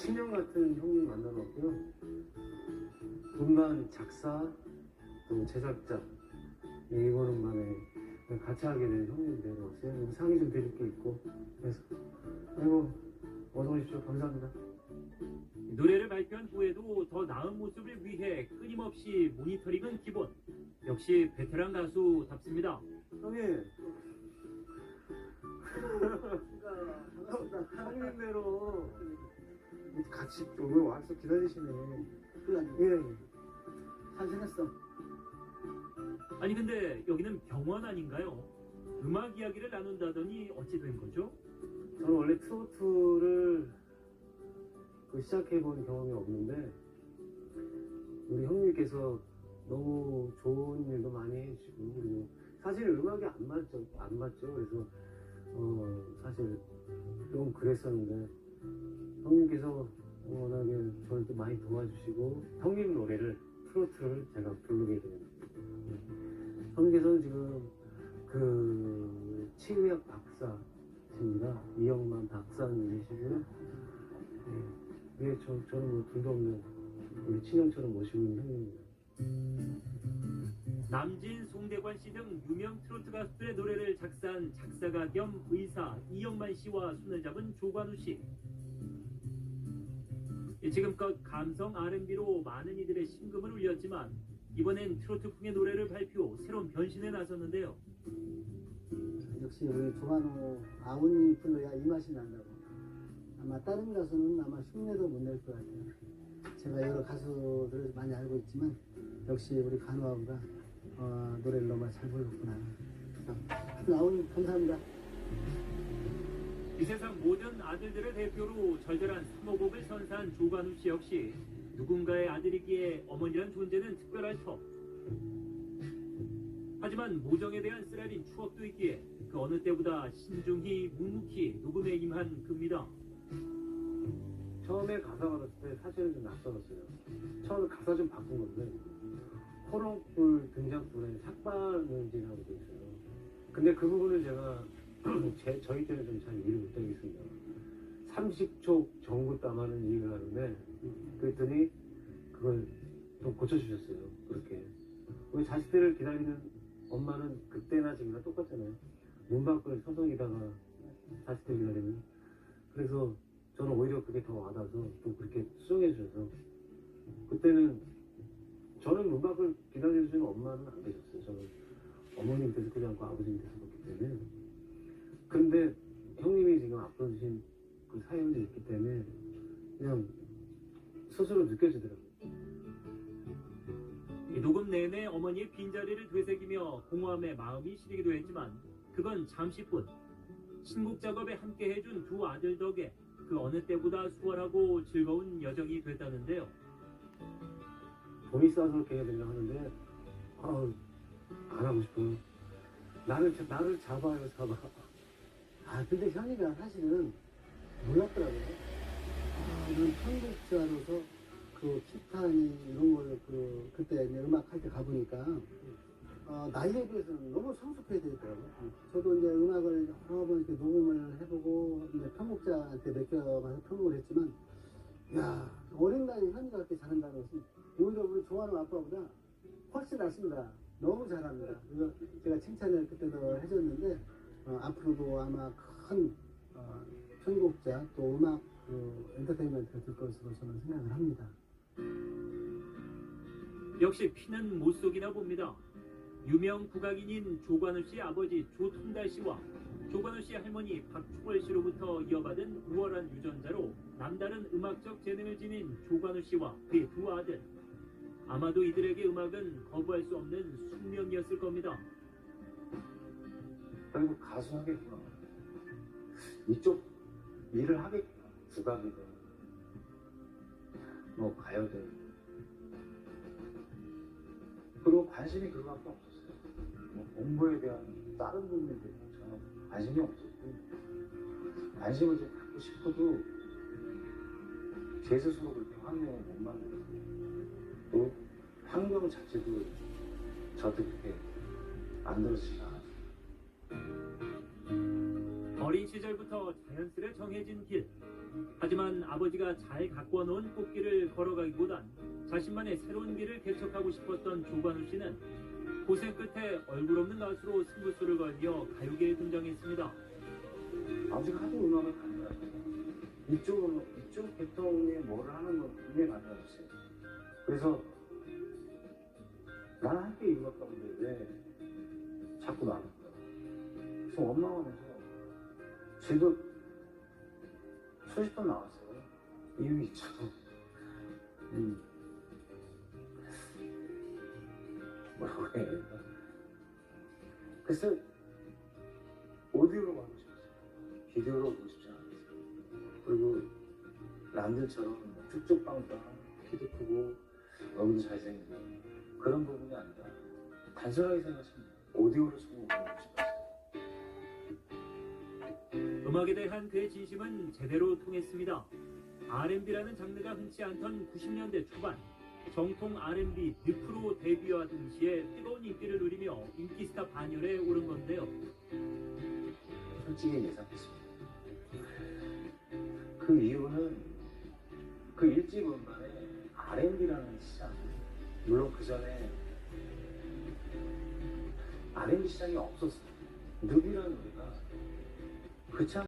친형 같은 형님 만나봤고요. 음반 작사 또 제작자 네, 이번 음반에 같이 하게 된 형님들 왔어요. 상의 좀 드릴 게 있고 그래서 아이고 어서 오십시오. 감사합니다. 노래를 발표한 후에도 더 나은 모습을 위해 끊임없이 모니터링은 기본. 역시 베테랑 가수답습니다. 형님 같이 오늘 와서 기다리시네. 예. 잘 지냈어. 아니 근데 여기는 병원 아닌가요? 음악 이야기를 나눈다더니 어찌 된 거죠? 저는 원래 트로트를 그 시작해본 경험이 없는데 우리 형님께서 너무 좋은 일도 많이 해주시고 그리고 사실 음악이 안 맞죠 안 맞죠 그래서 어 사실 좀 그랬었는데 형님께서 워낙에 저를 또 많이 도와주시고 형님 노래를 트로트를 제가 부르게 된 형님께서는 지금 그 치의학 박사십니다. 이영만 박사님이시고요. 예, 예, 저, 저는 뭐 둘도 없는 우리 친형처럼 모시고 있는 형님입니다. 남진, 송대관 씨 등 유명 트로트 가수들의 노래를 작사한 작사가 겸 의사 이영만 씨와 손을 잡은 조관우 씨. 예, 지금껏 감성 R&B로 많은 이들의 심금을 울렸지만 이번엔 트로트풍의 노래를 발표, 새로운 변신에 나섰는데요. 역시 우리 조만호 아우님 불러야 이 맛이 난다고. 아마 다른 가수는 아마 흉내도 못 낼 것 같아요. 제가 여러 가수들을 많이 알고 있지만 역시 우리 간호아우가 어, 노래를 너무 잘 불렀구나. 아우님 감사합니다. 이 세상 모든 아들들의 대표로 절절한 사모곡을 선사한 조관우 씨 역시 누군가의 아들이기에 어머니란 존재는 특별할 터. 하지만 모정에 대한 쓰라린 추억도 있기에 그 어느 때보다 신중히 묵묵히 녹음에 임한 그입니다. 처음에 가사 받았을 때 사실은 좀 낯설었어요. 처음에 가사 좀 바꾼 건데 호롱불 등장불에 삭발문지라고 돼 있어요. 근데 그 부분을 제가 제, 저희 때는 좀 잘 이해를 못하겠습니다. 30초 전구 따마는 이해를 하는데 그랬더니 그걸 좀 고쳐주셨어요. 그렇게. 우리 자식들을 기다리는 엄마는 그때나 지금이나 똑같잖아요. 문 밖을 서성이다가 자식들 기다리는. 그래서 저는 오히려 그게 더 와닿아서 또 그렇게 수정해 주셔서 그때는 저는 문 밖을 기다려주는 엄마는 안 계셨어요. 저는 어머님 께서 그지 않고 아버지님께서 그렇기 때문에. 근데 형님이 지금 앞서 주신 그 사연이 있기 때문에 그냥 스스로 느껴지더라고요. 이 녹음 내내 어머니의 빈자리를 되새기며 공허함에 마음이 시리기도 했지만 그건 잠시뿐. 신곡 작업에 함께 해준 두 아들 덕에 그 어느 때보다 수월하고 즐거운 여정이 됐다는데요. 돈이 싸서 해야 된다 하는데 아, 안 하고 싶어요. 나를 자- 나를 잡아요 잡아. 아 근데 현이가 사실은 몰랐더라고요. 아, 이런 편곡자로서 그 키타니 이런 걸그 그때 이제 음악 할 때 가보니까 어, 나이에 비해서는 너무 성숙해야 되더라고요. 저도 이제 음악을 여러 번 이렇게 녹음을 해보고 이제 편곡자한테 맡겨가서 편곡을 했지만 야 어린 나이에 현이가 그렇게 잘한다는 것은 오히려 우리 좋아하는 아빠보다 훨씬 낫습니다. 너무 잘합니다. 그래서 제가 칭찬을 그때도 해줬는데 어, 앞으로도 아마 큰 어, 편곡자 또 음악 그 엔터테인먼트가 될 것으로 저는 생각을 합니다. 역시 피는 못 속이나 봅니다. 유명 국악인인 조관우 씨 아버지 조통달 씨와 조관우 씨 할머니 박충월 씨로부터 이어받은 우월한 유전자로 남다른 음악적 재능을 지닌 조관우 씨와 그의 두 아들. 아마도 이들에게 음악은 거부할 수 없는 숙명이었을 겁니다. 그리고 가수 하겠구나. 이쪽 일을 하겠구나. 국악이든 뭐 가요든. 그리고 관심이 그거밖에 없었어요. 뭐 공부에 대한 다른 부분에 대해서 관심이 없었고 관심을 좀 갖고 싶어도 제 스스로 그렇게 환경을 못 만들었어요. 또 환경 자체도 저한테 그렇게 않았어요. 어린 시절부터 자연스레 정해진 길. 하지만 아버지가 잘 가꿔 놓은 꽃길을 걸어가기보단 자신만의 새로운 길을 개척하고 싶었던 조관우 씨는 고생 끝에 얼굴 없는 가수로 승부수를 걸며 가요계에 등장했습니다. 아버지가 하도 음악을 가더라고요. 이쪽으로, 이쪽 계통에 뭐를 하는 건 많이 하셨어요. 그래서 나는 이것 가운데 왜 자꾸 나는 거야. 그래서 원망하면서 저도 수십 번 나왔어요. 이유가 있죠. 음. 되나. 그래서 오디오로 가고 싶었어요. 비디오로 오고 싶지 않았어요. 그리고 남들처럼 쭉쭉 빵빵 키도 크고 얼굴도 잘생기고 그런 부분이 아니라 단순하게 생각하시면 오디오로 음악에 대한 그의 진심은 제대로 통했습니다. R&B라는 장르가 흔치 않던 90년대 초반 정통 R&B 늪으로 데뷔와 동시에 뜨거운 인기를 누리며 인기스타 반열에 오른 건데요. 솔직히 예상했습니다. 그 이유는 그 일집 음반에 R&B라는 시장, 물론 그 전에 R&B 시장이 없었어요. 늪이라는 노래가 그참